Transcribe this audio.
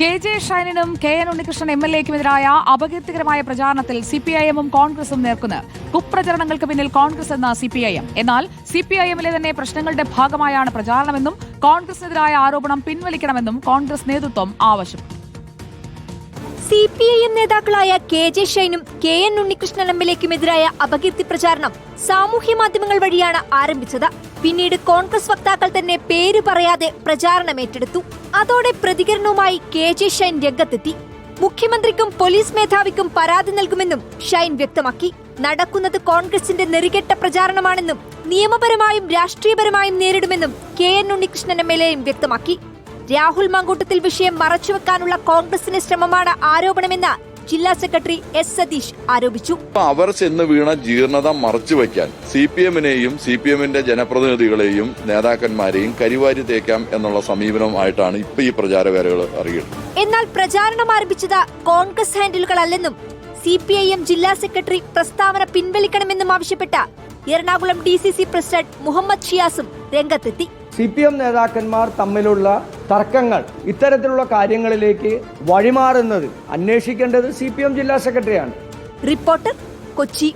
K J ഷൈനിനും K N Unnikrishnan M L എക്കുമെതിരായ അപകീർത്തികരമായ പ്രചാരണത്തിൽ C P I എമ്മും കോൺഗ്രസും നേർക്കുന്നത് കുപ്രചരണങ്ങൾക്ക് പിന്നിൽ കോൺഗ്രസ് എന്ന സി പി ഐ എം. എന്നാൽ സി പി ഐ എമ്മിലെ തന്നെ പ്രശ്നങ്ങളുടെ ഭാഗമായാണ് പ്രചാരണമെന്നും കോൺഗ്രസിനെതിരായ ആരോപണം പിൻവലിക്കണമെന്നും കോൺഗ്രസ് നേതൃത്വം ആവശ്യപ്പെട്ടു. സി പി ഐ എം നേതാക്കളായ K J ഷൈനും K N Unnikrishnan M L എക്കുമെതിരായ അപകീർത്തി പ്രചാരണം സാമൂഹ്യ മാധ്യമങ്ങൾ വഴിയാണ് ആരംഭിച്ചത്. പിന്നീട് കോൺഗ്രസ് വക്താക്കൾ തന്നെ പേര് പറയാതെ പ്രചാരണം ഏറ്റെടുത്തു. അതോടെ പ്രതികരണവുമായി കെ ജെ ഷൈൻ രംഗത്തെത്തി. മുഖ്യമന്ത്രിക്കും പോലീസ് മേധാവിക്കും പരാതി നൽകുമെന്നും ഷൈൻ വ്യക്തമാക്കി. നടക്കുന്നത് കോൺഗ്രസിന്റെ നെറികെട്ട പ്രചാരണമാണെന്നും നിയമപരമായും രാഷ്ട്രീയപരമായും നേരിടുമെന്നും K N Unnikrishnan M L എയും വ്യക്തമാക്കി. രാഹുൽ മങ്കൂട്ടത്തിൽ വിഷയം മറച്ചുവെക്കാനുള്ള കോൺഗ്രസിന്റെ ശ്രമമാണ് ആരോപണമെന്ന് ജില്ലാ സെക്രട്ടറി എസ് സതീഷ് ആരോപിച്ചു. അവർ ചെന്ന് വീണ ജീർണത മറച്ചു വയ്ക്കാൻ സി പി എമ്മിനെയും സി പി എമ്മിന്റെ ജനപ്രതിനിധികളെയും നേതാക്കന്മാരെയും കരിവാരി തേക്കാം എന്നുള്ള സമീപനമായിട്ടാണ് ഇപ്പൊ ഈ പ്രചാരവേലകൾ അറിയുന്നത്. എന്നാൽ പ്രചാരണം ആരംഭിച്ചത് കോൺഗ്രസ് ഹാൻഡിലുകളല്ലെന്നും സി പി ഐ എം ജില്ലാ സെക്രട്ടറി പ്രസ്താവന പിൻവലിക്കണമെന്നും ആവശ്യപ്പെട്ട Ernakulam D C C president Muhammad ഷിയാസും രംഗത്തെത്തി. സി പി എം നേതാക്കന്മാർ തമ്മിലുള്ള തർക്കങ്ങൾ ഇത്തരത്തിലുള്ള കാര്യങ്ങളിലേക്ക് വഴിമാറുന്നത് അന്വേഷിക്കേണ്ടത് സി ജില്ലാ സെക്രട്ടറിയാണ്. റിപ്പോർട്ടർ കൊച്ചി